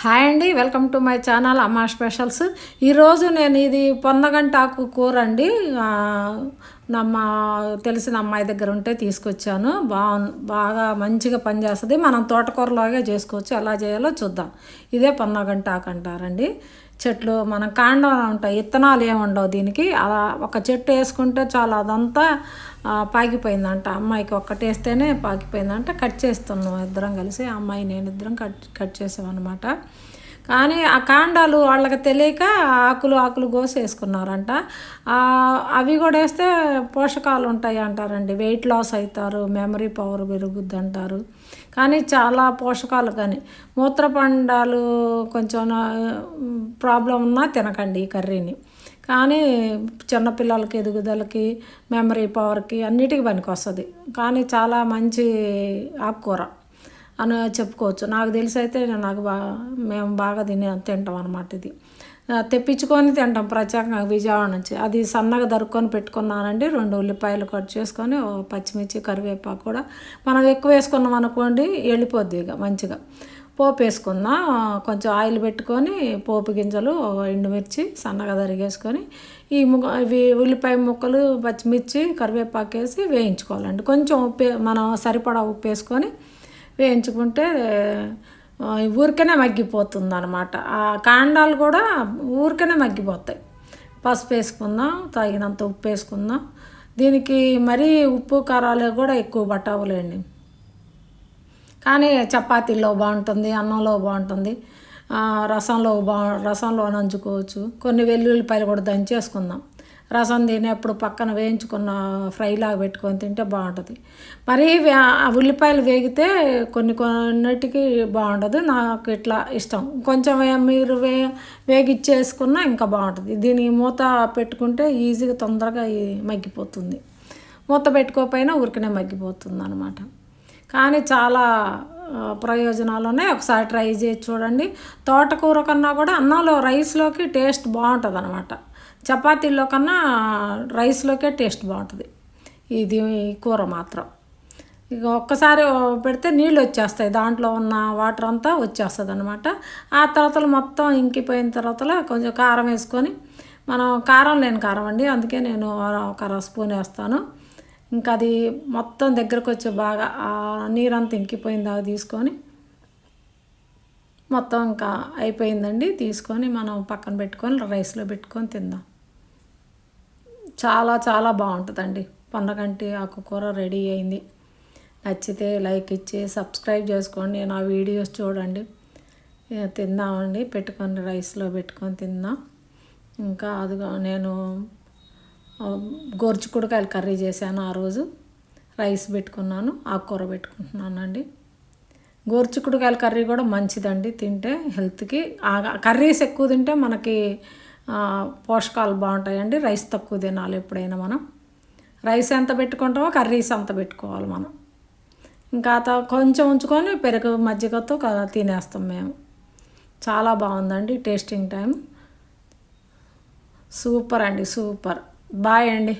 Hi అండి welcome to my channel అమ్మ specials. ఈరోజు నేను ఇది పొన్నగంటాకు కూర అండి. నా మా తెలిసిన అమ్మాయి దగ్గర ఉంటే తీసుకొచ్చాను. బాగు బాగా మంచిగా పనిచేస్తుంది. మనం తోటకూరలాగే చేసుకోవచ్చు. ఎలా చేయాలో చూద్దాం. ఇదే పొన్నగంటాకు అంటారండి. చెట్లు మనం కాండం ఉంటాయి ఇత్తనాలు ఏమి ఉండవు దీనికి. అలా ఒక చెట్టు వేసుకుంటే చాలా అదంతా పాకిపోయిందంట అమ్మాయికి ఒక్కటి వేస్తేనే పాకిపోయిందంట కట్ చేస్తున్నాం ఇద్దరం కలిసి. అమ్మాయి నేను ఇద్దరం కట్ కట్ చేసామన్నమాట. కానీ ఆ కాండాలు వాళ్ళకి తెలియక ఆకులు ఆకులు కోసేసుకున్నారంట. అవి కూడా వేస్తే పోషకాలు ఉంటాయి అంటారండి. వెయిట్ లాస్ అవుతారు మెమరీ పవర్ పెరుగుద్ది అంటారు కానీ చాలా పోషకాలు కానీ మూత్రపండాలు కొంచెం ప్రాబ్లం ఉన్నా తినకండి ఈ కర్రీని. కానీ చిన్నపిల్లలకి ఎదుగుదలకి మెమరీ పవర్కి అన్నిటికీ పనికి వస్తుంది కానీ చాలా మంచి ఆకుకూర. అని చెప్పుకోవచ్చు. నాకు తెలిసి అయితే నాకు బాగా మేము బాగా తినే తింటాం అనమాట ఇది. తెప్పించుకొని తింటాం ప్రత్యేకంగా విజయవాడ నుంచి. అది సన్నగా దరుక్కొని పెట్టుకున్నానండి. రెండు ఉల్లిపాయలు కట్ చేసుకొని పచ్చిమిర్చి కరివేపాకు కూడా మనం ఎక్కువ వేసుకున్నాం అనుకోండి వెళ్ళిపోద్ది ఇక మంచిగా. పోపు వేసుకుందాం కొంచెం ఆయిల్ పెట్టుకొని పోపు గింజలు ఎండుమిర్చి సన్నగా తరిగేసుకొని ఈ ముగ ఇవి ఉల్లిపాయ ముక్కలు పచ్చిమిర్చి కరివేపాకు వేసి వేయించుకోవాలండి. కొంచెం ఉప్పు మనం సరిపడా ఉప్పు వేసుకొని వేయించుకుంటే ఊరికనే మగ్గిపోతుంది అనమాట ఆ కాండాలు కూడా ఊరికనే మగ్గిపోతాయి. పసుపు వేసుకుందాం తగినంత ఉప్పు వేసుకుందాం. దీనికి మరీ ఉప్పు కారాలు కూడా ఎక్కువ పట్టవులేండి. కానీ చపాతీల్లో బాగుంటుంది అన్నంలో బాగుంటుంది. రసంలో బా రసంలో నంచుకోవచ్చు. కొన్ని వెల్లుల్లిపాయలు కూడా దంచేసుకుందాం. రసం తినేప్పుడు పక్కన వేయించుకున్న ఫ్రైలాగా పెట్టుకొని తింటే బాగుంటుంది. మరీ ఆ ఉల్లిపాయలు వేగితే కొన్ని కొన్నిటికి బాగుండదు. నాకు ఇట్లా ఇష్టం. కొంచెం మీరు వే వేగిచ్చేసుకున్నా ఇంకా బాగుంటుంది. దీని మూత పెట్టుకుంటే ఈజీగా తొందరగా మగ్గిపోతుంది. మూత పెట్టుకోకపోయినా ఊరికనే మగ్గిపోతుంది అనమాట కానీ చాలా ప్రయోజనాలు ఉన్నాయి ఒకసారి ట్రై చేసి చూడండి. తోటకూర కన్నా కూడా అన్నంలో రైస్లోకి టేస్ట్ బాగుంటుంది అనమాట చపాతీల్లో కన్నా రైస్లోకే టేస్ట్ బాగుంటుంది. ఇది కూర మాత్రం. ఇక ఒక్కసారి పెడితే నీళ్ళు వచ్చేస్తాయి. దాంట్లో ఉన్న వాటర్ అంతా వచ్చేస్తుంది అనమాట ఆ తర్వాత మొత్తం ఇంకిపోయిన తర్వాత కొంచెం కారం వేసుకొని మనం కారం లేని కారం అండి. అందుకే నేను ఒక స్పూన్ వేస్తాను. ఇంకా అది మొత్తం దగ్గరకు వచ్చే బాగా ఆ నీరంతా ఇంకిపోయిందా తీసుకొని మొత్తం ఇంకా అయిపోయిందండి. తీసుకొని మనం పక్కన పెట్టుకొని రైస్లో పెట్టుకొని తిందాం. చాలా చాలా బాగుంటుందండి. పండగంటి ఆకుకూర రెడీ అయింది. నచ్చితే లైక్ ఇచ్చి సబ్స్క్రైబ్ చేసుకోండి. నా వీడియోస్ చూడండి. తిందామండి. పెట్టుకొని రైస్లో పెట్టుకొని తిందాం ఇంకా అదిగో నేను గోర్చుకుడుకాయలు కర్రీ చేశాను ఆ రోజు. రైస్ పెట్టుకున్నాను ఆకుకూర పెట్టుకుంటున్నానండి. గోర్చుకుడుకాయల కర్రీ కూడా మంచిదండి. తింటే హెల్త్కి ఆ కర్రీస్ ఎక్కువ తింటే మనకి పోషకాలు బాగుంటాయండి. రైస్ తక్కువ తినాలి ఎప్పుడైనా మనం. రైస్ ఎంత పెట్టుకుంటామో కర్రీస్ అంత పెట్టుకోవాలి మనం. ఇంకా కొంచెం ఉంచుకొని పెరుగు మజ్జిగతో కదా తినేస్తాం మేము. చాలా బాగుందండి టేస్టింగ్ టైం. సూపర్ అండి సూపర్. బాయ్ అండి.